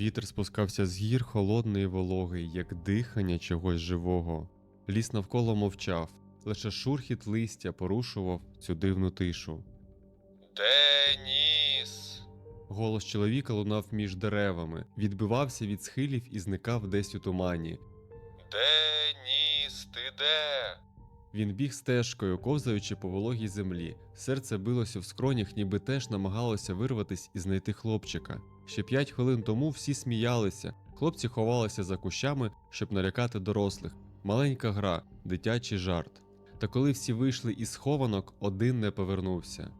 Вітер спускався з гір холодний і вологий, як дихання чогось живого. Ліс навколо мовчав, лише шурхіт листя порушував цю дивну тишу. Деніс. Голос чоловіка лунав між деревами, відбивався від схилів і зникав десь у тумані. Деніс, ти де? Він біг стежкою, ковзаючи по вологій землі. Серце билося в скронях, ніби теж намагалося вирватись і знайти хлопчика. Ще п'ять хвилин тому всі сміялися, хлопці ховалися за кущами, щоб налякати дорослих. Маленька гра, дитячий жарт. Та коли всі вийшли із схованок, один не повернувся.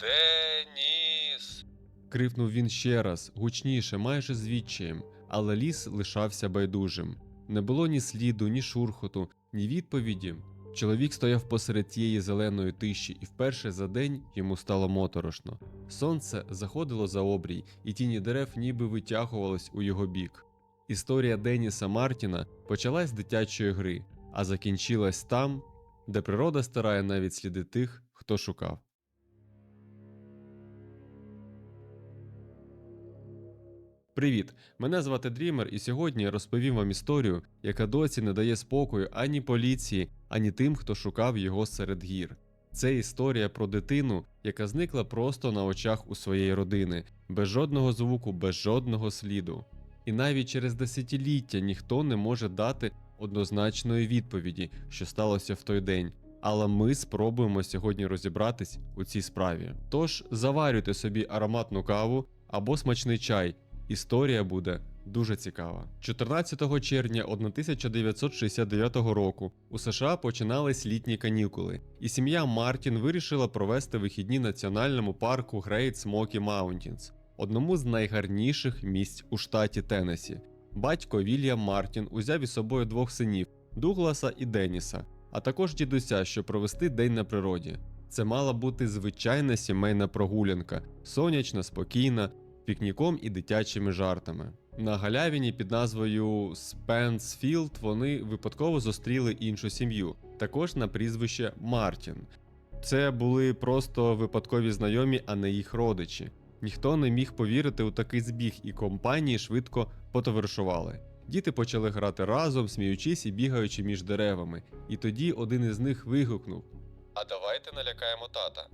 Деніс. Крикнув він ще раз, гучніше, майже з відчаєм, але ліс лишався байдужим. Не було ні сліду, ні шурхоту, ні відповіді. Чоловік стояв посеред тієї зеленої тиші, і вперше за день йому стало моторошно. Сонце заходило за обрій, і тіні дерев ніби витягувались у його бік. Історія Деніса Мартіна почалась з дитячої гри, а закінчилась там, де природа старає навіть сліди тих, хто шукав. Привіт! Мене звати Дрімер, і сьогодні я розповім вам історію, яка досі не дає спокою ані поліції, ані тим, хто шукав його серед гір. Це історія про дитину, яка зникла просто на очах у своєї родини, без жодного звуку, без жодного сліду. І навіть через десятиліття ніхто не може дати однозначної відповіді, що сталося в той день. Але ми спробуємо сьогодні розібратись у цій справі. Тож заварюйте собі ароматну каву або смачний чай. Історія буде дуже цікава. 14 червня 1969 року у США починались літні канікули, і сім'я Мартін вирішила провести вихідні національному парку Great Smoky Mountains, одному з найгарніших місць у штаті Теннессі. Батько Вільям Мартін узяв із собою двох синів Дугласа і Деніса, а також дідуся, щоб провести день на природі. Це мала бути звичайна сімейна прогулянка, сонячна, спокійна, пікніком і дитячими жартами. На галявині під назвою Спенсфілд вони випадково зустріли іншу сім'ю, також на прізвище Мартін. Це були просто випадкові знайомі, а не їх родичі. Ніхто не міг повірити у такий збіг, і компанії швидко потоваришували. Діти почали грати разом, сміючись і бігаючи між деревами. І тоді один із них вигукнув: А давайте налякаємо тата.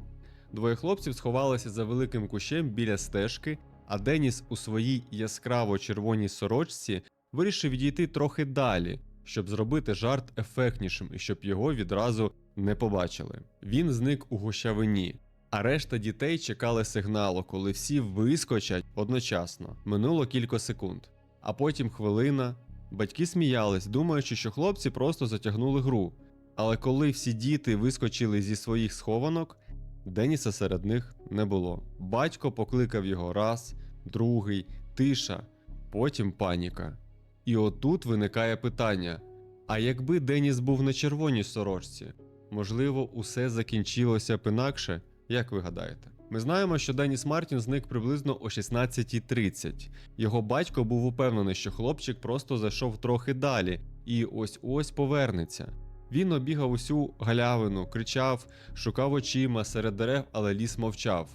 Двоє хлопців сховалися за великим кущем біля стежки, а Деніс у своїй яскраво червоній сорочці вирішив відійти трохи далі, щоб зробити жарт ефектнішим і щоб його відразу не побачили. Він зник у гущавині, а решта дітей чекали сигналу, коли всі вискочать одночасно. Минуло кілька секунд, а потім хвилина. Батьки сміялись, думаючи, що хлопці просто затягнули гру. Але коли всі діти вискочили зі своїх схованок, Деніса серед них не було. Батько покликав його раз, другий, тиша, потім паніка. І отут виникає питання: а якби Деніс був на червоній сорочці, можливо, усе закінчилося б інакше, як ви гадаєте? Ми знаємо, що Деніс Мартін зник приблизно о 16.30. Його батько був упевнений, що хлопчик просто зайшов трохи далі і ось ось повернеться. Він обігав усю галявину, кричав, шукав очима серед дерев, але ліс мовчав.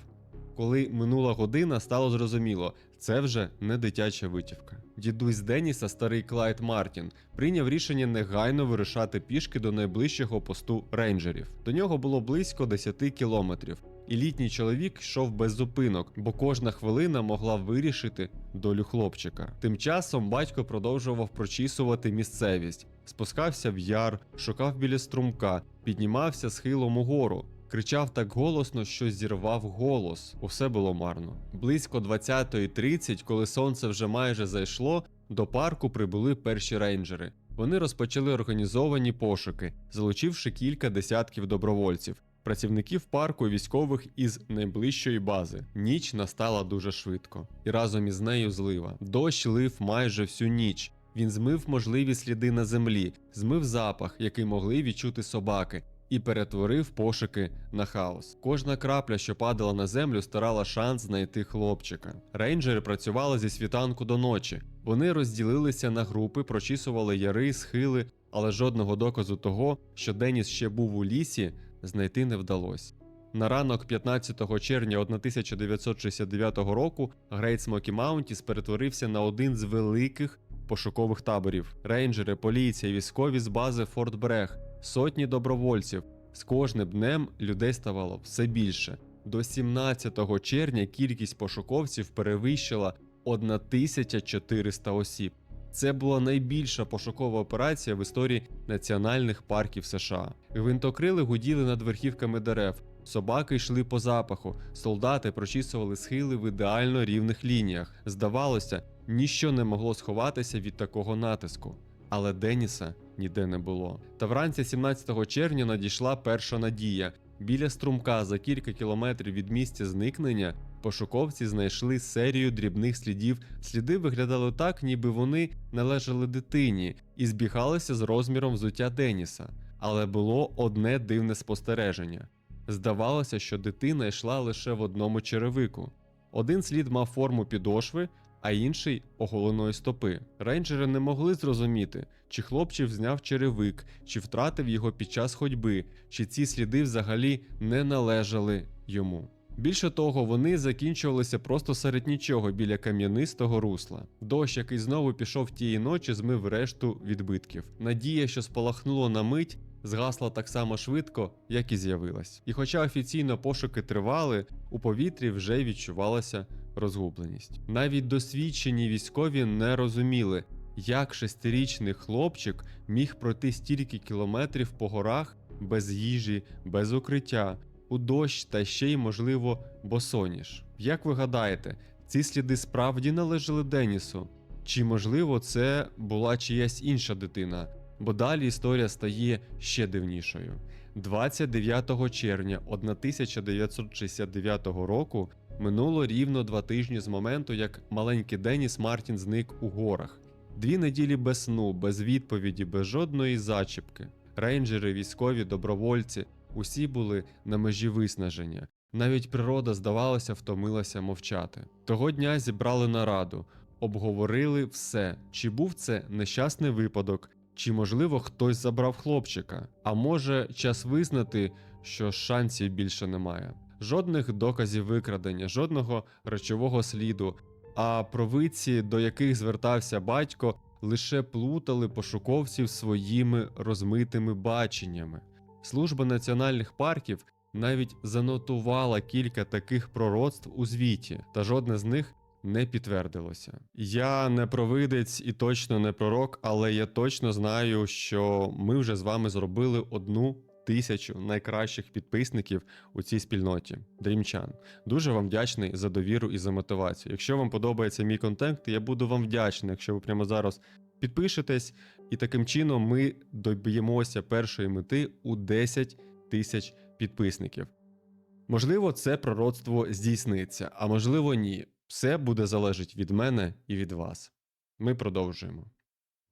Коли минула година, стало зрозуміло, це вже не дитяча витівка. Дідусь Деніса, старий Клайд Мартін, прийняв рішення негайно вирушати пішки до найближчого посту рейнджерів. До нього було близько 10 кілометрів, і літній чоловік йшов без зупинок, бо кожна хвилина могла вирішити долю хлопчика. Тим часом батько продовжував прочісувати місцевість, спускався в яр, шукав біля струмка, піднімався схилом угору. Кричав так голосно, що зірвав голос. Усе було марно. Близько 20.30, коли сонце вже майже зайшло, до парку прибули перші рейнджери. Вони розпочали організовані пошуки, залучивши кілька десятків добровольців, працівників парку і військових із найближчої бази. Ніч настала дуже швидко, і разом із нею злива. Дощ лив майже всю ніч. Він змив можливі сліди на землі, змив запах, який могли відчути собаки, і перетворив пошуки на хаос. Кожна крапля, що падала на землю, старала шанс знайти хлопчика. Рейнджери працювали зі світанку до ночі. Вони розділилися на групи, прочісували яри, схили, але жодного доказу того, що Деніс ще був у лісі, знайти не вдалося. На ранок 15 червня 1969 року Грейт Смокі Маунтіс перетворився на один з великих пошукових таборів. Рейнджери, поліція, військові з бази Форт Брег, сотні добровольців. З кожним днем людей ставало все більше. До 17 червня кількість пошуковців перевищила 1400 осіб. Це була найбільша пошукова операція в історії національних парків США. Гвинтокрили гуділи над верхівками дерев, собаки йшли по запаху, солдати прочісували схили в ідеально рівних лініях. Здавалося, ніщо не могло сховатися від такого натиску. Але Деніса ніде не було. Та вранці 17 червня надійшла перша надія. Біля струмка за кілька кілометрів від місця зникнення пошуковці знайшли серію дрібних слідів. Сліди виглядали так, ніби вони належали дитині і збігалися з розміром взуття Деніса. Але було одне дивне спостереження. Здавалося, що дитина йшла лише в одному черевику. Один слід мав форму підошви, а інший оголеної стопи. Рейнджери не могли зрозуміти, чи хлопчик зняв черевик, чи втратив його під час ходьби, чи ці сліди взагалі не належали йому. Більше того, вони закінчувалися просто серед нічого біля кам'янистого русла. Дощ, який знову пішов тієї ночі, змив решту відбитків. Надія, що спалахнуло на мить, згасла так само швидко, як і з'явилась. І хоча офіційно пошуки тривали, у повітрі вже відчувалася розгубленість. Навіть досвідчені військові не розуміли, як шестирічний хлопчик міг пройти стільки кілометрів по горах без їжі, без укриття, у дощ та ще й, можливо, босоніж. Як ви гадаєте, ці сліди справді належали Денісу? Чи можливо це була чиясь інша дитина? Бо далі історія стає ще дивнішою. 29 червня 1969 року минуло рівно два тижні з моменту, як маленький Деніс Мартін зник у горах. Дві неділі без сну, без відповіді, без жодної зачіпки. Рейнджери, військові, добровольці усі були на межі виснаження. Навіть природа, здавалося, втомилася мовчати. Того дня зібрали нараду, обговорили все, чи був це нещасний випадок, чи, можливо, хтось забрав хлопчика. А може, час визнати, що шансів більше немає. Жодних доказів викрадення, жодного речового сліду. А провидці, до яких звертався батько, лише плутали пошуковців своїми розмитими баченнями. Служба національних парків навіть занотувала кілька таких пророцтв у звіті, та жодне з них не підтвердилося. Я не провидець і точно не пророк, але я точно знаю, що ми вже з вами зробили одну тисячу найкращих підписників у цій спільноті дрімчан. Дуже вам вдячний за довіру і за мотивацію. Якщо вам подобається мій контент, я буду вам вдячний, якщо ви прямо зараз підпишетесь, і таким чином ми доб'ємося першої мети у 10 тисяч підписників. Можливо, це пророцтво здійсниться, а можливо, ні. Все буде залежить від мене і від вас. Ми продовжуємо.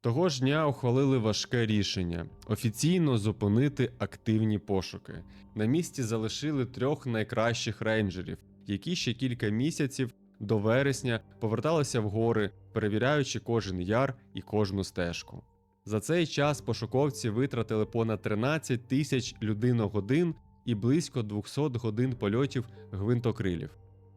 Того ж дня ухвалили важке рішення офіційно зупинити активні пошуки. На місці залишили трьох найкращих рейнджерів, які ще кілька місяців до вересня поверталися в гори, перевіряючи кожен яр і кожну стежку. За цей час пошуковці витратили понад 13 тисяч людиногодин і близько 200 годин польотів гвинтокрилів.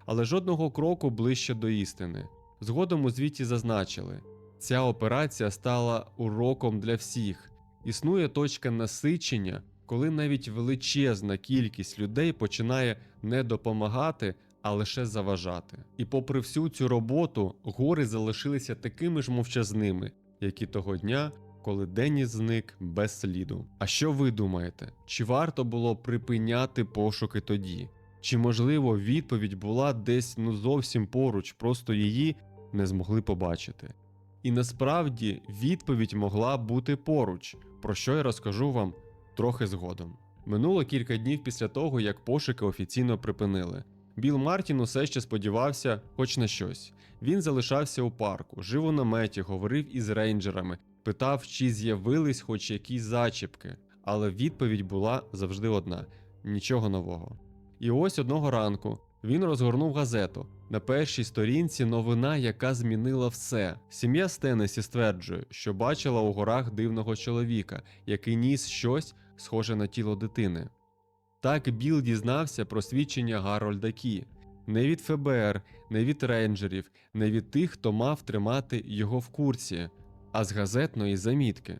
Але жодного кроку ближче до істини. Згодом у звіті зазначили, ця операція стала уроком для всіх. Існує точка насичення, коли навіть величезна кількість людей починає не допомагати, а лише заважати. І попри всю цю роботу, гори залишилися такими ж мовчазними, як і того дня, коли Деніс зник без сліду. А що ви думаєте? Чи варто було припиняти пошуки тоді? Чи можливо відповідь була десь ну зовсім поруч, просто її не змогли побачити? І насправді відповідь могла бути поруч, про що я розкажу вам трохи згодом. Минуло кілька днів після того, як пошуки офіційно припинили. Біл Мартін усе ще сподівався хоч на щось. Він залишався у парку, жив у наметі, говорив із рейнджерами, питав, чи з'явились хоч якісь зачіпки, але відповідь була завжди одна: нічого нового. І ось одного ранку він розгорнув газету. На першій сторінці новина, яка змінила все. Сім'я Стенесі стверджує, що бачила у горах дивного чоловіка, який ніс щось схоже на тіло дитини. Так Біл дізнався про свідчення Гарольда Кі. Не від ФБР, не від рейнджерів, не від тих, хто мав тримати його в курсі, а з газетної замітки.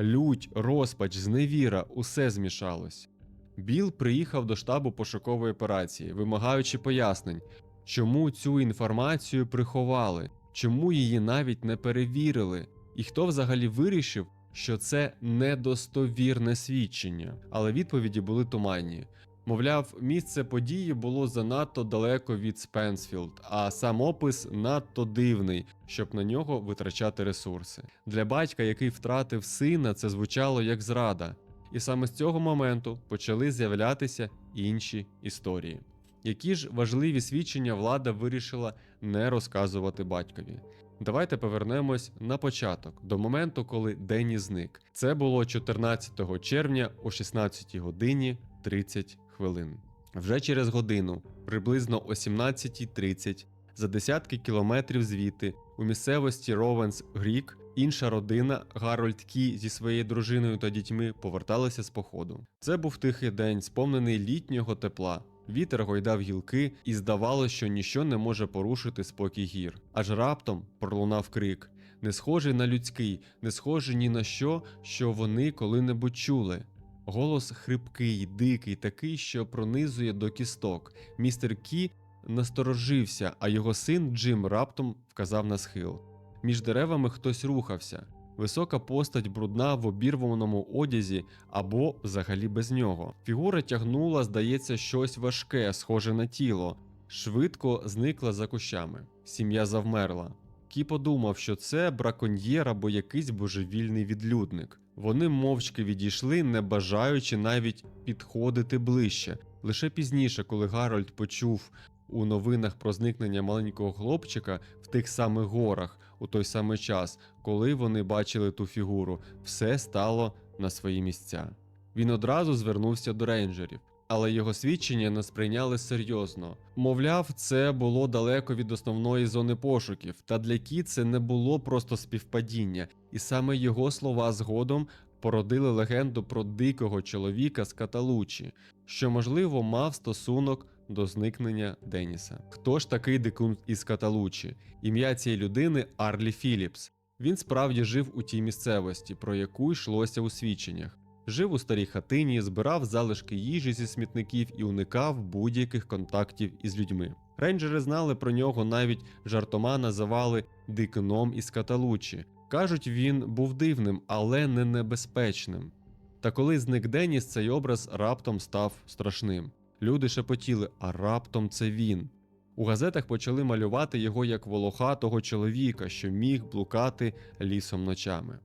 Лють, розпач, зневіра, усе змішалось. Біл приїхав до штабу пошукової операції, вимагаючи пояснень, чому цю інформацію приховали, чому її навіть не перевірили, і хто взагалі вирішив, що це недостовірне свідчення. Але відповіді були туманні. Мовляв, місце події було занадто далеко від Спенсфілд, а сам опис надто дивний, щоб на нього витрачати ресурси. Для батька, який втратив сина, це звучало як зрада. І саме з цього моменту почали з'являтися інші історії. Які ж важливі свідчення влада вирішила не розказувати батькові. Давайте повернемось на початок, до моменту, коли Денні зник. Це було 14 червня о 16 годині 30 хвилин. Вже через годину, приблизно о 17.30, за десятки кілометрів звідти, у місцевості Ровенс Грік, інша родина Гарольд Кі зі своєю дружиною та дітьми поверталися з походу. Це був тихий день, сповнений літнього тепла. Вітер гойдав гілки, і здавалося, що ніщо не може порушити спокій гір. Аж раптом пролунав крик, не схожий на людський, не схожий ні на що, що вони коли-небудь чули. Голос хрипкий, дикий, такий, що пронизує до кісток. Містер Кі насторожився, а його син Джим раптом вказав на схил. Між деревами хтось рухався. Висока постать брудна в обірваному одязі або взагалі без нього. Фігура тягнула, здається, щось важке, схоже на тіло. Швидко зникла за кущами. Сім'я завмерла. Кі подумав, що це браконьєр або якийсь божевільний відлюдник. Вони мовчки відійшли, не бажаючи навіть підходити ближче. Лише пізніше, коли Гарольд почув у новинах про зникнення маленького хлопчика в тих самих горах у той самий час, коли вони бачили ту фігуру, все стало на свої місця. Він одразу звернувся до рейнджерів, але його свідчення не сприйняли серйозно. Мовляв, це було далеко від основної зони пошуків, та для Кі це не було просто співпадіння, і саме його слова згодом породили легенду про дикого чоловіка з Каталучі, що можливо мав стосунок до зникнення Деніса. Хто ж такий дикун із Каталучі? Ім'я цієї людини Арлі Філіпс. Він справді жив у тій місцевості, про яку йшлося у свідченнях. Жив у старій хатині, збирав залишки їжі зі смітників і уникав будь-яких контактів із людьми. Рейнджери знали про нього навіть жартома називали дикуном із Каталучі. Кажуть, він був дивним, але не небезпечним. Та коли зник Деніс, цей образ раптом став страшним. Люди шепотіли, а раптом це він. У газетах почали малювати його як волохатого чоловіка, що міг блукати лісом ночами.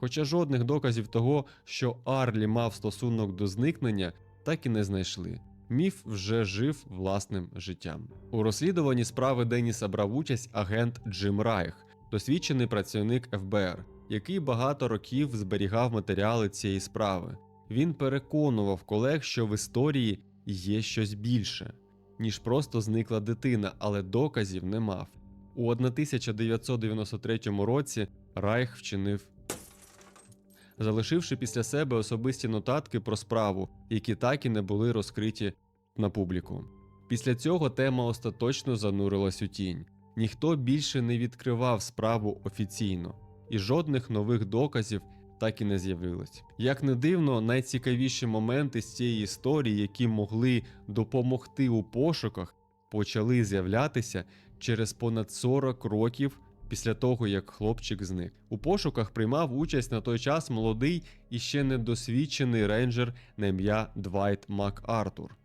Хоча жодних доказів того, що Арлі мав стосунок до зникнення, так і не знайшли. Міф вже жив власним життям. У розслідуванні справи Деніса брав участь агент Джим Райх, досвідчений працівник ФБР, який багато років зберігав матеріали цієї справи. Він переконував колег, що в історії є щось більше, ніж просто зникла дитина, але доказів не мав. У 1993 році Райх вчинив, залишивши після себе особисті нотатки про справу, які так і не були розкриті на публіку. Після цього тема остаточно занурилась у тінь. Ніхто більше не відкривав справу офіційно, і жодних нових доказів так і не з'явилось. Як не дивно, найцікавіші моменти з цієї історії, які могли допомогти у пошуках, почали з'являтися через понад 40 років після того, як хлопчик зник. У пошуках приймав участь на той час молодий і ще недосвідчений рейнджер на ім'я Двайт МакАртур.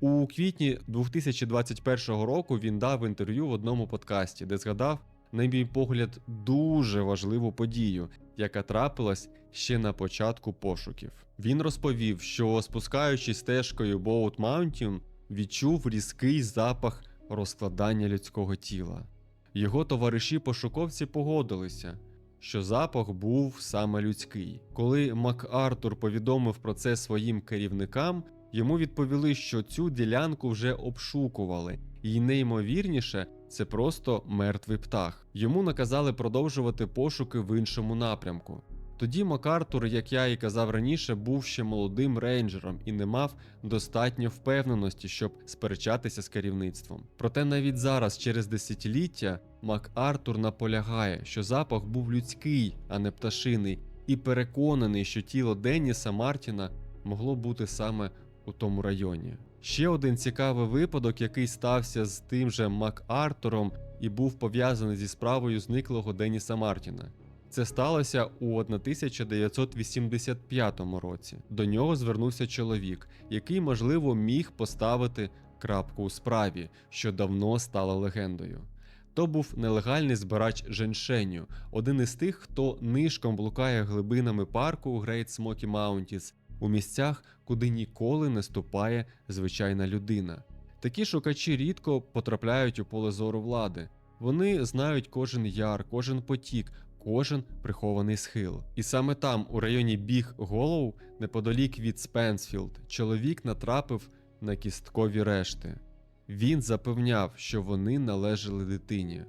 У квітні 2021 року він дав інтерв'ю в одному подкасті, де згадав, на мій погляд, дуже важливу подію, яка трапилась ще на початку пошуків. Він розповів, що спускаючись стежкою Боут Маунтін, відчув різкий запах розкладання людського тіла. Його товариші-пошуковці погодилися, що запах був саме людський. Коли МакАртур повідомив про це своїм керівникам, йому відповіли, що цю ділянку вже обшукували, і неймовірніше, це просто мертвий птах. Йому наказали продовжувати пошуки в іншому напрямку. Тоді Макартур, як я і казав раніше, був ще молодим рейнджером і не мав достатньо впевненості, щоб сперечатися з керівництвом. Проте навіть зараз, через десятиліття, МакАртур наполягає, що запах був людський, а не пташиний, і переконаний, що тіло Денніса Мартіна могло бути саме у тому районі. Ще один цікавий випадок, який стався з тим же МакАртуром і був пов'язаний зі справою зниклого Деніса Мартіна. Це сталося у 1985 році. До нього звернувся чоловік, який, можливо, міг поставити крапку у справі, що давно стала легендою. То був нелегальний збирач женьшеню, один із тих, хто нишком блукає глибинами парку у Great Smoky Mountains, у місцях, куди ніколи не ступає звичайна людина. Такі шукачі рідко потрапляють у поле зору влади. Вони знають кожен яр, кожен потік, кожен прихований схил. І саме там, у районі Біг Голоу, неподалік від Спенсфілд, чоловік натрапив на кісткові решти. Він запевняв, що вони належали дитині.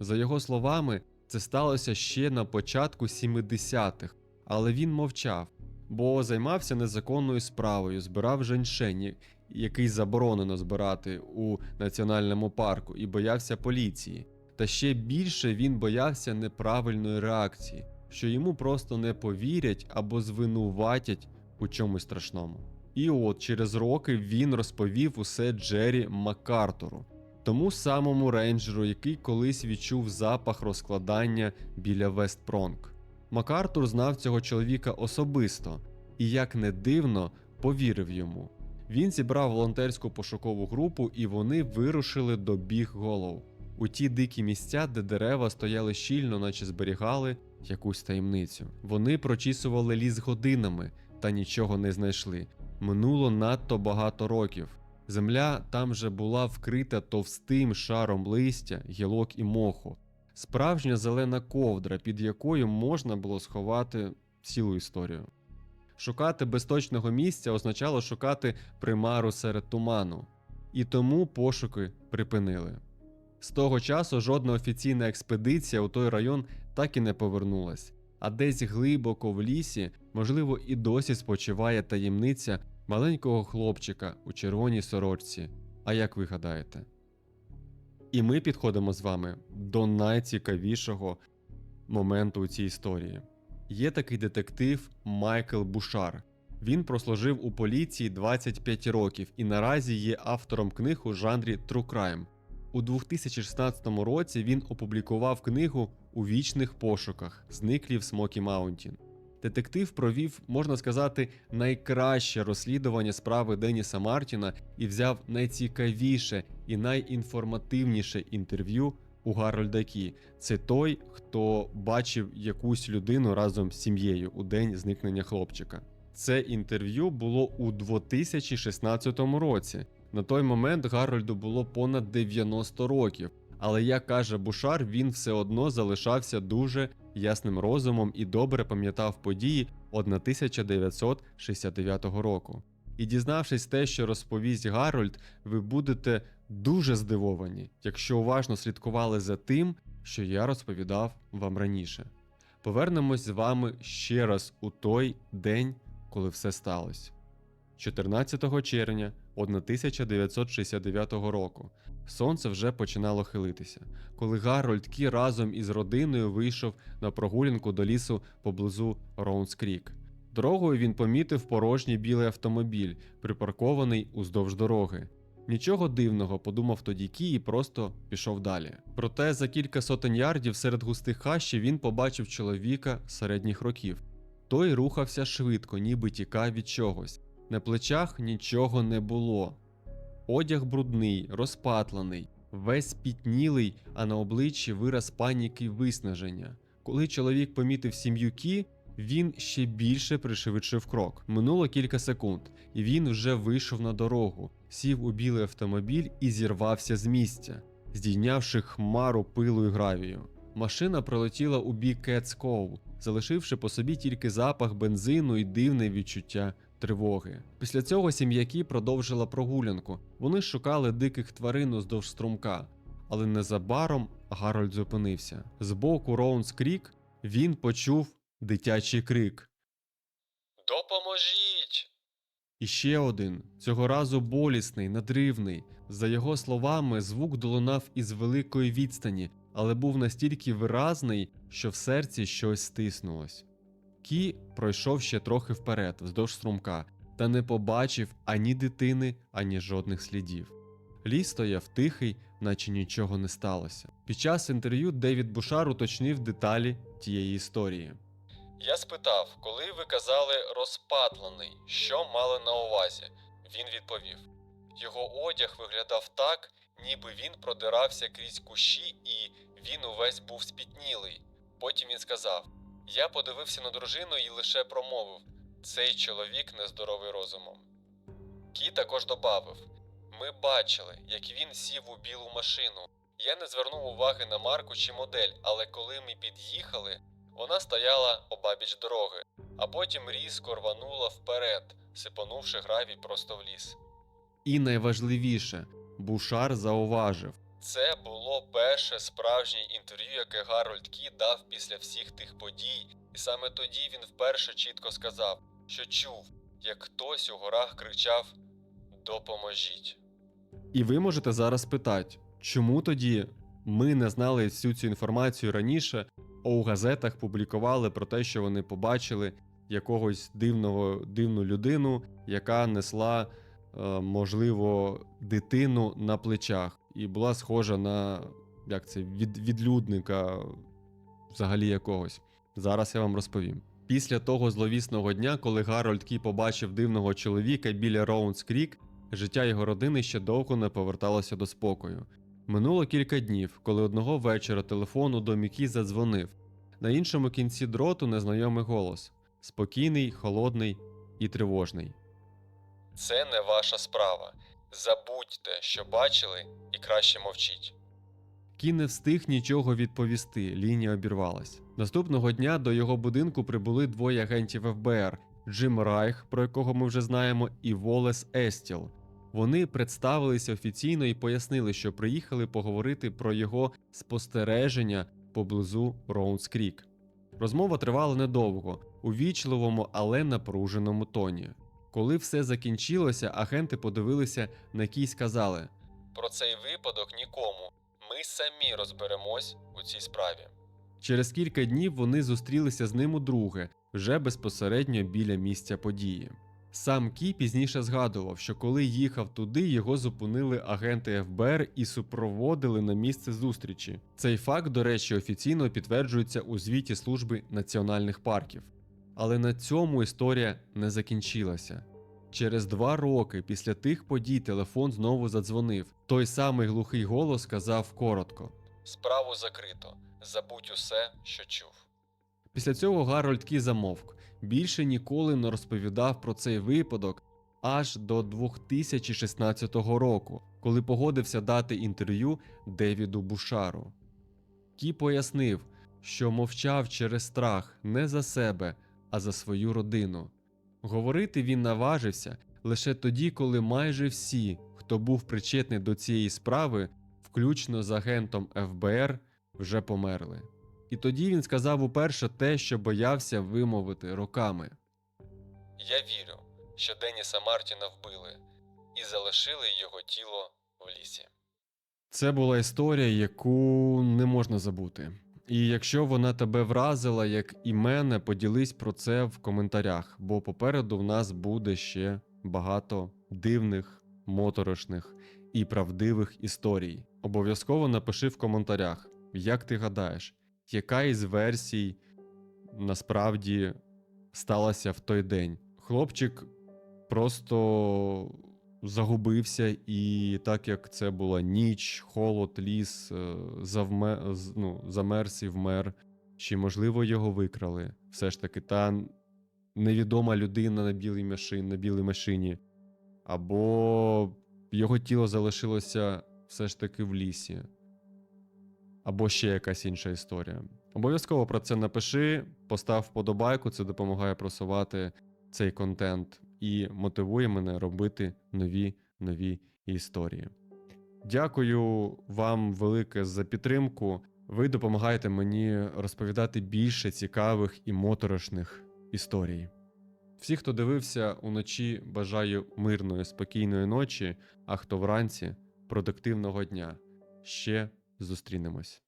За його словами, це сталося ще на початку 70-х, але він мовчав, бо займався незаконною справою, збирав женьшені, який заборонено збирати у національному парку, і боявся поліції. Та ще більше він боявся неправильної реакції, що йому просто не повірять або звинуватять у чомусь страшному. І от через роки він розповів усе Джері Маккартуру, тому самому рейнджеру, який колись відчув запах розкладання біля Вестпронг. Макартур знав цього чоловіка особисто і, як не дивно, повірив йому. Він зібрав волонтерську пошукову групу, і вони вирушили до біг голов у ті дикі місця, де дерева стояли щільно, наче зберігали якусь таємницю. Вони прочісували ліс годинами та нічого не знайшли. Минуло надто багато років. Земля там же була вкрита товстим шаром листя, гілок і моху. Справжня зелена ковдра, під якою можна було сховати цілу історію. Шукати безточного місця означало шукати примару серед туману, і тому пошуки припинили. З того часу жодна офіційна експедиція у той район так і не повернулась, а десь глибоко в лісі, можливо, і досі спочиває таємниця маленького хлопчика у червоній сорочці. А як ви гадаєте? І ми підходимо з вами до найцікавішого моменту у цій історії. Є такий детектив Майкл Бушар. Він прослужив у поліції 25 років і наразі є автором книг у жанрі True Crime. У 2016 році він опублікував книгу У вічних пошуках Зниклі в Смокі Маунтін. Детектив провів, можна сказати, найкраще розслідування справи Деніса Мартіна і взяв найцікавіше і найінформативніше інтерв'ю у Гарольда Кі. Це той, хто бачив якусь людину разом з сім'єю у день зникнення хлопчика. Це інтерв'ю було у 2016 році. На той момент Гарольду було понад 90 років, але як каже Бушар, він все одно залишався дуже ясним розумом і добре пам'ятав події 1969 року. І дізнавшись те, що розповість Гарольд, ви будете дуже здивовані, якщо уважно слідкували за тим, що я розповідав вам раніше. Повернемось з вами ще раз у той день, коли все сталося. 14 червня 1969 року сонце вже починало хилитися, коли Гарольд Кі разом із родиною вийшов на прогулянку до лісу поблизу Роунс Крік. Дорогою він помітив порожній білий автомобіль, припаркований уздовж дороги. Нічого дивного, подумав тоді Кі і просто пішов далі. Проте за кілька сотень ярдів серед густих хащів він побачив чоловіка середніх років. Той рухався швидко, ніби тікав від чогось. На плечах нічого не було. Одяг брудний, розпатлений, весь спітнілий, а на обличчі вираз паніки й виснаження. Коли чоловік помітив сім'ю Кі, він ще більше пришвидшив крок. Минуло кілька секунд, і він вже вийшов на дорогу, сів у білий автомобіль і зірвався з місця, здійнявши хмару пилу і гравію. Машина пролетіла у бік Кетскоу, залишивши по собі тільки запах бензину і дивне відчуття тривоги. Після цього сім'яки продовжила прогулянку. Вони шукали диких тварин уздовж струмка, але незабаром Гарольд зупинився. З боку Роунс Крік він почув дитячий крик. Допоможіть! І ще один, цього разу болісний, надривний. За його словами, звук долунав із великої відстані, але був настільки виразний, що в серці щось стиснулось. Кі пройшов ще трохи вперед, вздовж струмка, та не побачив ані дитини, ані жодних слідів. Ліс стояв тихий, наче нічого не сталося. Під час інтерв'ю Девід Бушар уточнив деталі тієї історії. Я спитав, коли ви казали розпатлений, що мали на увазі. Він відповів: його одяг виглядав так, ніби він продирався крізь кущі, і він увесь був спітнілий. Потім він сказав: Я подивився на дружину і лише промовив: цей чоловік нездоровий розумом. Кі також добавив: Ми бачили, як він сів у білу машину. Я не звернув уваги на марку чи модель, але коли ми під'їхали, вона стояла обабіч дороги, а потім різко рванула вперед, сипанувши гравій просто в ліс. І найважливіше, Бушар зауважив. Це було перше справжнє інтерв'ю, яке Гарольд Кі дав після всіх тих подій, і саме тоді він вперше чітко сказав, що чув, як хтось у горах кричав Допоможіть. І ви можете зараз питати, чому тоді ми не знали всю цю інформацію раніше, а у газетах публікували про те, що вони побачили якогось дивного дивну людину, яка несла, е, можливо, дитину на плечах, і була схожа на як це, від, відлюдника взагалі якогось. Зараз я вам розповім. Після того зловісного дня, коли Гарольд Кі побачив дивного чоловіка біля Роунс Крік, життя його родини ще довго не поверталося до спокою. Минуло кілька днів, коли одного вечора телефон у домі Кі задзвонив. На іншому кінці дроту незнайомий голос спокійний, холодний і тривожний. Це не ваша справа. Забудьте, що бачили, і краще мовчіть. Кі не встиг нічого відповісти, лінія обірвалась. Наступного дня до його будинку прибули двоє агентів ФБР Джим Райх, про якого ми вже знаємо, і Волес Естіл. Вони представилися офіційно і пояснили, що приїхали поговорити про його спостереження поблизу Роунс Крік. Розмова тривала недовго, у вічливому, але напруженому тоні. Коли все закінчилося, агенти подивилися на Кі й сказали: Про цей випадок нікому. Ми самі розберемось у цій справі. Через кілька днів вони зустрілися з ним удруге, вже безпосередньо біля місця події. Сам Кі пізніше згадував, що коли їхав туди, його зупинили агенти ФБР і супроводили на місце зустрічі. Цей факт, до речі, офіційно підтверджується у звіті служби національних парків. Але на цьому історія не закінчилася. Через два роки після тих подій телефон знову задзвонив. Той самий глухий голос сказав коротко. Справу закрито. Забудь усе, що чув. Після цього Гарольд Кі замовк. Більше ніколи не розповідав про цей випадок аж до 2016 року, коли погодився дати інтерв'ю Девіду Бушару. Кі пояснив, що мовчав через страх не за себе, а за свою родину. Говорити він наважився лише тоді, коли майже всі, хто був причетний до цієї справи, включно з агентом ФБР, вже померли. І тоді він сказав уперше те, що боявся вимовити роками. Я вірю, що Деніса Мартіна вбили і залишили його тіло в лісі. Це була історія, яку не можна забути. І якщо вона тебе вразила, як і мене, поділись про це в коментарях, бо попереду в нас буде ще багато дивних, моторошних і правдивих історій. Обов'язково напиши в коментарях, як ти гадаєш, яка із версій насправді сталася в той день. Хлопчик просто загубився, і так як це була ніч, холод, ліс, е, завме, ну, замерз і вмер. Чи можливо його викрали? Все ж таки, та невідома людина на білій машині, на білій машині, або його тіло залишилося все ж таки в лісі, або ще якась інша історія. Обов'язково про це напиши, постав вподобайку, це допомагає просувати цей контент і мотивує мене робити нові нові історії. Дякую вам велике за підтримку. Ви допомагаєте мені розповідати більше цікавих і моторошних історій. Всі, хто дивився уночі, бажаю мирної, спокійної ночі, а хто вранці продуктивного дня. Ще зустрінемось.